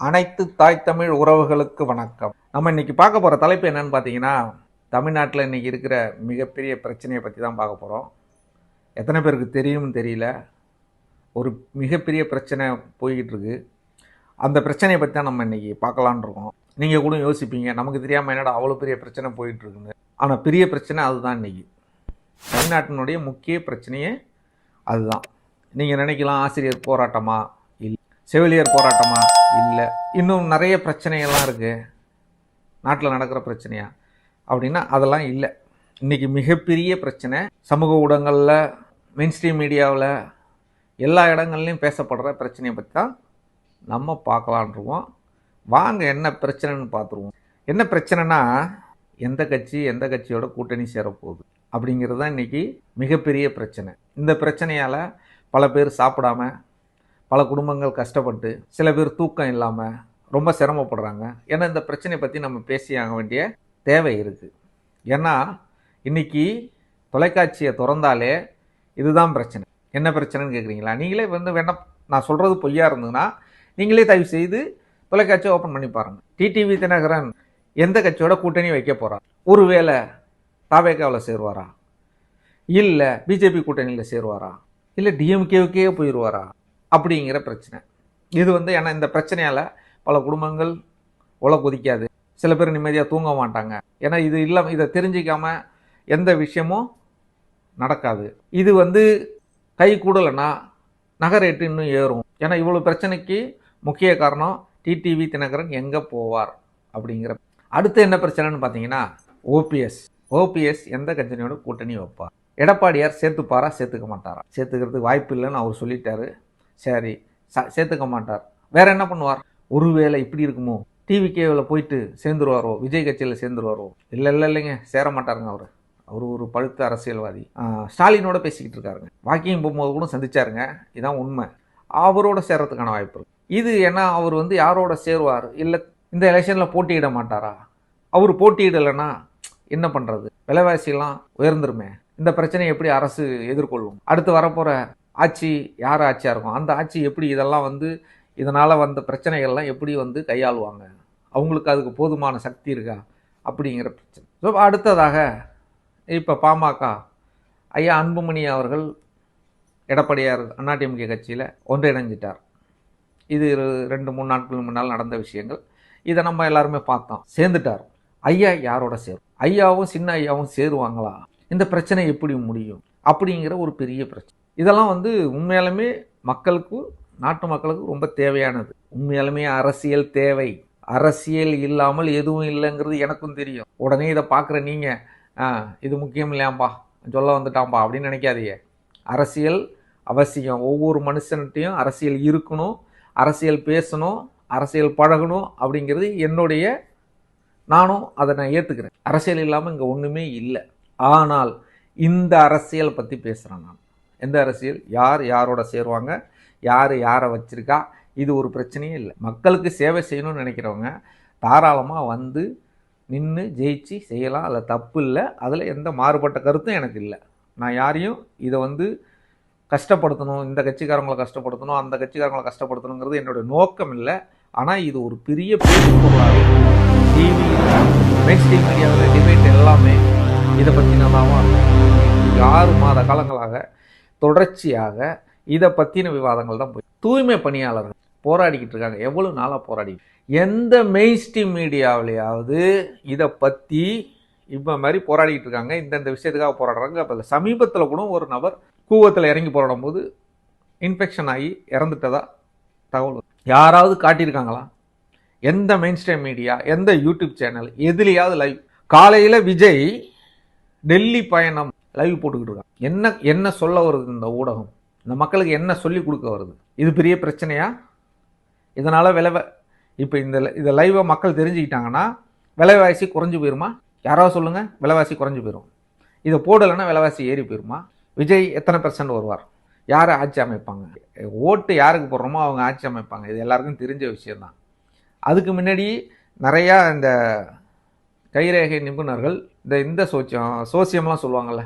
அனைத்து தாய் தமிழ் உறவுகளுக்கு வணக்கம். நம்ம இன்னைக்கு பார்க்க போகிற தலைப்பு என்னன்னு பார்த்தீங்கன்னா தமிழ்நாட்டில் இன்றைக்கி இருக்கிற மிகப்பெரிய பிரச்சனையை பற்றி தான் பார்க்க போகிறோம் எத்தனை பேருக்கு தெரியும்னு தெரியல. ஒரு மிகப்பெரிய பிரச்சனை போய்கிட்டு இருக்கு. அந்த பிரச்சனையை பற்றி தான் நம்ம இன்னைக்கு பார்க்கலான்ருக்கோம் நீங்கள் கூட யோசிப்பீங்க நமக்கு தெரியாமல் என்னடா அவ்வளோ பெரிய பிரச்சனை போயிட்டு இருக்குன்னு. ஆனால் பெரிய பிரச்சனை அதுதான் இன்னைக்கு. தமிழ்நாட்டினுடைய முக்கிய பிரச்சனையே அதுதான். நீங்கள் நினைக்கலாம் ஆசிரியர் போராட்டமாக செவிலியர் போராட்டமா? இல்லை. இன்னும் நிறைய பிரச்சனைகள்லாம் இருக்குது நாட்டில் நடக்கிற பிரச்சனையா? அப்படின்னா அதெல்லாம் இல்லை. இன்றைக்கி மிகப்பெரிய பிரச்சனை. சமூக ஊடகங்களில் மெயின்ஸ்ட்ரீம் மீடியாவில் எல்லா இடங்கள்லையும் பேசப்படுற பிரச்சனையை பற்றி தான் நம்ம பார்க்கலான்ருவோம் வாங்க என்ன பிரச்சனைன்னு பார்த்துருவோம். என்ன பிரச்சனைனா எந்த கட்சி எந்த கட்சியோட கூட்டணி சேரப்போகுது? அப்படிங்கிறது தான் இன்றைக்கி மிகப்பெரிய பிரச்சனை. இந்த பிரச்சனையால் பல பேர் சாப்பிடாம பல குடும்பங்கள் கஷ்டப்பட்டு சில பேர் தூக்கம் இல்லாமல் ரொம்ப சிரமப்படுறாங்க. ஏன்னா இந்த பிரச்சனையை பற்றி நம்ம பேசி ஆக வேண்டிய தேவை இருக்குது ஏன்னா இன்னைக்கு தொலைக்காட்சியை திறந்தாலே இதுதான் பிரச்சனை. என்ன பிரச்சனைன்னு கேட்குறீங்களா நீங்களே வந்து வேணா நான் சொல்கிறது பொய்யா இருந்ததுன்னா நீங்களே தயவு செய்து தொலைக்காட்சியை ஓப்பன் பண்ணி பாருங்கள் டிடிவி தினகரன் எந்த கட்சியோட கூட்டணி வைக்க போகிறார் ஒருவேளை தாவேக்காவில் சேருவாரா? இல்லை பிஜேபி கூட்டணியில் சேருவாரா? இல்லை டிஎம்கேவுக்கே போயிடுவாரா அப்படிங்கிற பிரச்சனை. இது வந்து ஏன்னா இந்த பிரச்சனையால் பல குடும்பங்கள் உல கொதிக்காது. சில பேர் நிம்மதியாக தூங்க மாட்டாங்க. ஏன்னா இது இல்லாமல் இதை தெரிஞ்சிக்காமல் எந்த விஷயமும் நடக்காது. இது வந்து கை கூடலைன்னா நகை ரேட்டு இன்னும் ஏறும். ஏன்னா இவ்வளோ பிரச்சனைக்கு முக்கிய காரணம் டிடிவி தினகரன் எங்கே போவார் அப்படிங்கிற. அடுத்து என்ன பிரச்சனைன்னு பார்த்தீங்கன்னா ஓபிஎஸ். ஓபிஎஸ் எந்த கட்சியோட கூட்டணி வைப்பார்? எடப்பாடியார் சேர்த்துப்பாரா சேர்த்துக்க மாட்டாரா? சேர்த்துக்கிறதுக்கு வாய்ப்பு இல்லைன்னு அவர் சொல்லிட்டாரு. சரி ச- சேர்த்துக்க மாட்டார். வேற என்ன பண்ணுவார்? ஒருவேளை இப்படி இருக்குமோ? டிவிகேவில் போயிட்டு சேர்ந்துருவாரோ? விஜய் கட்சியில் சேர்ந்துருவாரோ? இல்லை இல்லை இல்லைங்க. சேர மாட்டாருங்க அவர். அவர் ஒரு பழுத்த அரசியல்வாதி. ஸ்டாலினோட பேசிக்கிட்டு இருக்காருங்க. வாக்கிங் போகும்போது கூட சந்திச்சாருங்க. இதான் உண்மை. அவரோட சேர்றதுக்கான வாய்ப்பு இருக்கு. இது ஏன்னா அவர் வந்து யாரோட சேருவார்? இல்லை இந்த எலெக்ஷனில் போட்டியிட மாட்டாரா? அவர் போட்டியிடலைன்னா என்ன பண்ணுறது விலைவாசியெல்லாம் உயர்ந்துருமே. இந்த பிரச்சனையை எப்படி அரசு எதிர்கொள்ளும்? அடுத்து வரப்போகிற ஆட்சி யார் ஆட்சியாக இருக்கும்? அந்த ஆட்சி எப்படி இதெல்லாம் வந்து இதனால் வந்த பிரச்சனைகள்லாம் எப்படி வந்து கையாளுவாங்க? அவங்களுக்கு அதுக்கு போதுமான சக்தி இருக்கா? அப்படிங்கிற பிரச்சனை. ஸோ அடுத்ததாக இப்போ பாமக ஐயா அன்புமணி அவர்கள் எடப்பாடியார் அதிமுக கட்சியில் ஒன்றிணைஞ்சிட்டார். இது ரெண்டு மூணு நாட்கள் முன்னால் நடந்த விஷயங்கள். இதை நம்ம எல்லாருமே பார்த்தோம். சேர்ந்துட்டார். ஐயா யாரோட சேரும்? ஐயாவும் சின்ன ஐயாவும் சேருவாங்களா? இந்த பிரச்சனை எப்படி முடியும்? அப்படிங்கிற ஒரு பெரிய பிரச்சனை. இதெல்லாம் வந்து உண்மையாலுமே மக்களுக்கு நாட்டு மக்களுக்கு ரொம்ப தேவையானது. உண்மையாலுமே அரசியல் தேவை. அரசியல் இல்லாமல் எதுவும் இல்லைங்கிறது எனக்கும் தெரியும். உடனே இதை பார்க்குற நீங்கள் இது முக்கியம் இல்லையாம்பா சொல்ல வந்துட்டாம்பா அப்படின்னு நினைக்காதீங்க. அரசியல் அவசியம். ஒவ்வொரு மனுஷன்கிட்டையும் அரசியல் இருக்கணும் அரசியல் பேசணும் அரசியல் பழகணும் அப்படிங்கிறது என்னுடைய நானும் அதை நான் ஏற்றுக்கிறேன் அரசியல் இல்லாமல் இங்கே ஒன்றுமே இல்லை. ஆனால் இந்த அரசியல் பற்றி பேசுகிறேன் நான். எந்த அரசியல்? யார் யாரோட சேருவாங்க? யார் யாரை வச்சிருக்கா? இது ஒரு பிரச்சனையே இல்லை. மக்களுக்கு சேவை செய்யணும்னு நினைக்கிறவங்க தாராளமாக வந்து நின்று ஜெயிச்சு செய்யலாம். அதில் தப்பு இல்லை. அதில் எந்த மாறுபட்ட கருத்தும் எனக்கு இல்லை. நான் யாரையும் இதை வந்து கஷ்டப்படுத்தணும் இந்த கட்சிக்காரங்களை கஷ்டப்படுத்தணும் அந்த கட்சிக்காரங்களை கஷ்டப்படுத்தணுங்கிறது என்னோட நோக்கம் இல்லை. ஆனால் இது ஒரு பெரிய பேசுபொருளாக டிவி மெயின்ஸ்ட்ரீம் மீடியாவில் டிபேட் எல்லாமே இதை பற்றினதாகவும் ஆறு மாத காலங்களாக தொடர்ச்சியாக இதை பற்றின விவாதங்கள் தான் போய் தூய்மை பணியாளர்கள் போராடிக்கிட்டு இருக்காங்க. எவ்வளோ நாளாக போராடி எந்த மெயின்ஸ்ட்ரீம் மீடியாவிலையாவது இதை பற்றி இப்போ மாதிரி போராடிக்கிட்டு இருக்காங்க. இந்தந்த விஷயத்துக்காக போராடுறாங்க. அப்போ சமீபத்தில் கூட ஒரு நபர் கூவத்தில் இறங்கி போராடும் போது இன்ஃபெக்ஷன் ஆகி இறந்துட்டதா தகவல் யாராவது காட்டியிருக்காங்களா? எந்த மெயின் ஸ்ட்ரீம் மீடியா எந்த யூடியூப் சேனல் எதுலேயாவது லைவ் காலையில் விஜய் டெல்லி பயணம் லைவ் போட்டுக்கிட்டு இருக்காங்க என்ன என்ன சொல்ல வருது இந்த ஊடகம்? இந்த மக்களுக்கு என்ன சொல்லி கொடுக்க வருது? இது பெரிய பிரச்சனையா? இதனால் விலைவை இப்போ இந்த இந்த லைவை மக்கள் தெரிஞ்சுக்கிட்டாங்கன்னா விலைவாசி குறைஞ்சி போயிருமா? யாராவது சொல்லுங்கள் விலைவாசி குறைஞ்சி போயிடும் இதை போடலைன்னா விலைவாசி ஏறி போயிருமா? விஜய் எத்தனை பெர்சன்ட் வருவார்? யார் ஆட்சி அமைப்பாங்க? ஓட்டு யாருக்கு போடுறோமோ அவங்க ஆட்சி அமைப்பாங்க. இது எல்லாருக்கும் தெரிஞ்ச விஷயந்தான் அதுக்கு முன்னாடி நிறையா இந்த கைரேகை நிபுணர்கள் இந்த இந்த சோச்சியம் சோசியம்லாம் சொல்லுவாங்கள்ல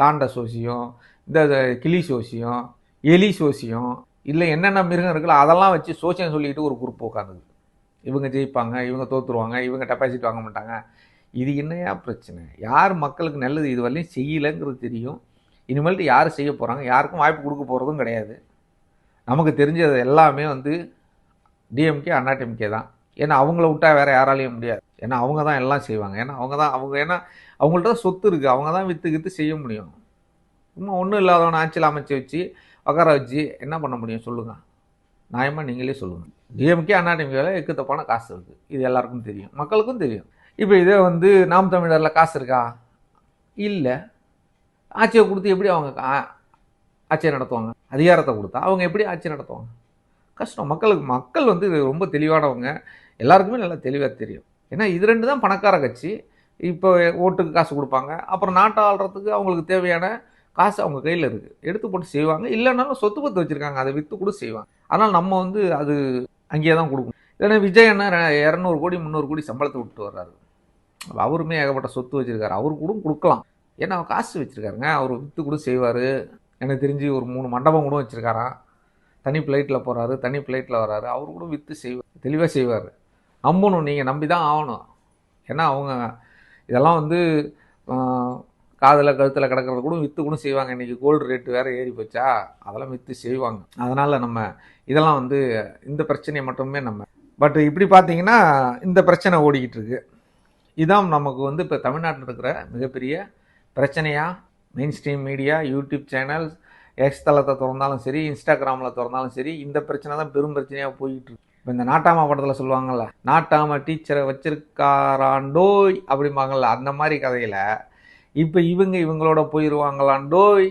காண்ட சோசியம் இந்த கிளி சோசியம் எலி சோசியம் இல்லை என்னென்ன மிருகம் இருக்குல்ல அதெல்லாம் வச்சு சோசியம் சொல்லிட்டு ஒரு குரூப் உட்காந்துது இவங்க ஜெயிப்பாங்க இவங்க தோற்றுருவாங்க இவங்க டெபாசிட் வாங்க மாட்டாங்க. இது என்னையா பிரச்சனை? யார் மக்களுக்கு நல்லது இது வரலையும் செய்யலைங்கிறது தெரியும். இனிமேல்ட்டு யார் செய்ய போகிறாங்க யாருக்கும் வாய்ப்பு கொடுக்க போகிறதும் கிடையாது. நமக்கு தெரிஞ்சது எல்லாமே வந்து டிஎம்கே அண்ணா டிஎம்கே தான். ஏன்னா அவங்கள விட்டா வேறு யாராலையும் முடியாது. ஏன்னா அவங்க தான் எல்லாம் செய்வாங்க. ஏன்னா அவங்க தான் அவங்க ஏன்னா அவங்கள்ட்ட தான் சொத்து இருக்குது அவங்க தான் விற்று விற்று செய்ய முடியும். சும்மா ஒன்றும் இல்லாதவனை ஆட்சியில் அமைச்சு வச்சு உக்கார வச்சு என்ன பண்ண முடியும்? சொல்லுங்கள் நியாயமாக நீங்களே சொல்லுங்கள் டிஎம்கே அண்ணா டிஎம்கேல எக்கு தப்பான காசு இருக்குது இது எல்லாருக்கும் தெரியும். மக்களுக்கும் தெரியும். இப்போ இதே வந்து நாம் தமிழரில் காசு இருக்கா? இல்லை. ஆட்சியை கொடுத்து எப்படி அவங்க ஆ- ஆட்சியை நடத்துவாங்க? அதிகாரத்தை கொடுத்தா அவங்க எப்படி ஆட்சி நடத்துவாங்க? கஷ்டம். மக்களுக்கு மக்கள் வந்து ரொம்ப தெளிவானவங்க. எல்லாருக்குமே நல்லா தெளிவாக தெரியும். ஏன்னா இது ரெண்டு தான் பணக்கார கட்சி. இப்போ ஓட்டுக்கு காசு கொடுப்பாங்க. அப்புறம் நாட்டை ஆள்றதுக்கு அவங்களுக்கு தேவையான காசு அவங்க கையில் இருக்குது எடுத்து போட்டு செய்வாங்க. இல்லைனாலும் சொத்து பத்து வச்சுருக்காங்க. அதை விற்று கூட செய்வாங்க. ஆனால் நம்ம வந்து அது அங்கேயே தான் கொடுக்கணும். இல்லைன்னா விஜய் என்ன இரநூறு கோடி முந்நூறு கோடி சம்பளத்தை விட்டு வர்றாரு. அவருமே ஏகப்பட்ட சொத்து வச்சுருக்காரு. அவரு கூட கொடுக்கலாம். ஏன்னா அவர் காசு வச்சுருக்காருங்க. அவர் விற்று கூட செய்வார். எனக்கு தெரிஞ்சு ஒரு மூணு மண்டபம் கூட வச்சுருக்காராம். தனி ஃப்ளைட்டில் போகிறாரு தனி ஃப்ளைட்டில் வராரு அவர் கூட விற்று செய்வார் தெளிவாக செய்வார். நம்பணும் நீங்கள் நம்பி தான் ஆகணும். ஏன்னா அவங்க இதெல்லாம் வந்து காதில் கழுத்தில் கிடக்கிறது கூட விற்று கூட செய்வாங்க. இன்றைக்கி கோல்டு ரேட்டு வேறு ஏறி போச்சா? அதெல்லாம் விற்று செய்வாங்க. அதனால் நம்ம இதெல்லாம் வந்து இந்த பிரச்சனையை மட்டுமே நம்ம பட் இப்படி பார்த்தீங்கன்னா இந்த பிரச்சனை ஓடிக்கிட்டு இருக்கு. இதான் நமக்கு வந்து இப்போ தமிழ்நாட்டில் இருக்கிற மிகப்பெரிய பிரச்சனையாக mainstream media YouTube channel X தளத்தை திறந்தாலும் சரி இன்ஸ்டாகிராமில் திறந்தாலும் சரி இந்த பிரச்சனை தான் பெரும் பிரச்சனையாக போயிட்டு இருக்கு. இப்போ இந்த நாட்டாமா படத்தில் சொல்லுவாங்கல்ல நாட்டாமா டீச்சரை வச்சிருக்காராண்டோய் அப்படிம்பாங்கல்ல அந்த மாதிரி கதையில் இப்போ இவங்க இவங்களோட போயிடுவாங்களாண்டோய்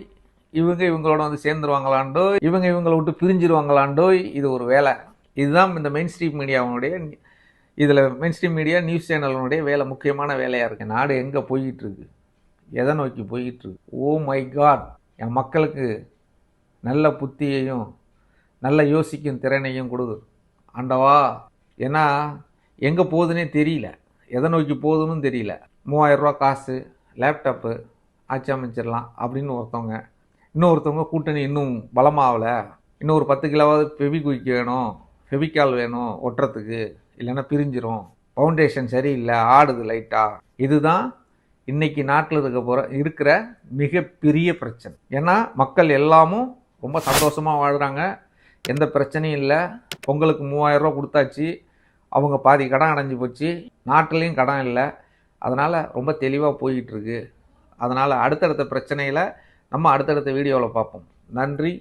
இவங்க இவங்களோட வந்து சேர்ந்துருவாங்களாண்டோய் இவங்க இவங்களை விட்டு பிரிஞ்சிருவாங்களாண்டோய் இது ஒரு வேலை. இதுதான் இந்த மெயின் ஸ்ட்ரீம் மீடியாவுடைய இதில் மெயின் ஸ்ட்ரீம் மீடியா நியூஸ் சேனலுடைய வேலை முக்கியமான வேலையாக இருக்குது நாடு எங்கே போய்கிட்டுருக்கு எதை நோக்கி போய்கிட்டு இருக்கு ஓ oh மை காட் என் மக்களுக்கு நல்ல புத்தியையும் நல்ல யோசிக்கும் திறனையும் கொடுக்குது ஆண்டவா ஏன்னா எங்கே போகுதுன்னே தெரியல. எதை நோக்கி போகுதுன்னு தெரியல. மூவாயிரரூவா காசு லேப்டாப்பு ஆட்சி அமைச்சிடலாம் அப்படின்னு ஒருத்தவங்க இன்னொருத்தவங்க கூட்டணி இன்னும் பலமாகலை. இன்னும் ஒரு பத்து கிலோவாவது ஃபெவிகுயிக் வேணும் ஃபெவிக்கால் வேணும் ஒட்டுறதுக்கு இல்லைன்னா பிரிஞ்சிரும். ஃபவுண்டேஷன் சரியில்லை ஆடுது லைட்டாக இதுதான் இன்றைக்கி நாட்டில் இருக்க போகிற இருக்கிற மிகப்பெரிய பிரச்சனை. ஏன்னா மக்கள் எல்லாமும் ரொம்ப சந்தோஷமாக வாழ்கிறாங்க எந்த பிரச்சனையும் இல்லை. பொங்கலுக்கு மூவாயிரம் ரூபா கொடுத்தாச்சு. அவங்க பாதி கடன் அடைஞ்சு போச்சு. நாட்டிலையும் கடன் இல்லை. அதனால் ரொம்ப தெளிவாக போய்கிட்டுருக்கு அதனால் அடுத்தடுத்த பிரச்சனையில் நம்ம அடுத்தடுத்த வீடியோவில் பார்ப்போம். நன்றி.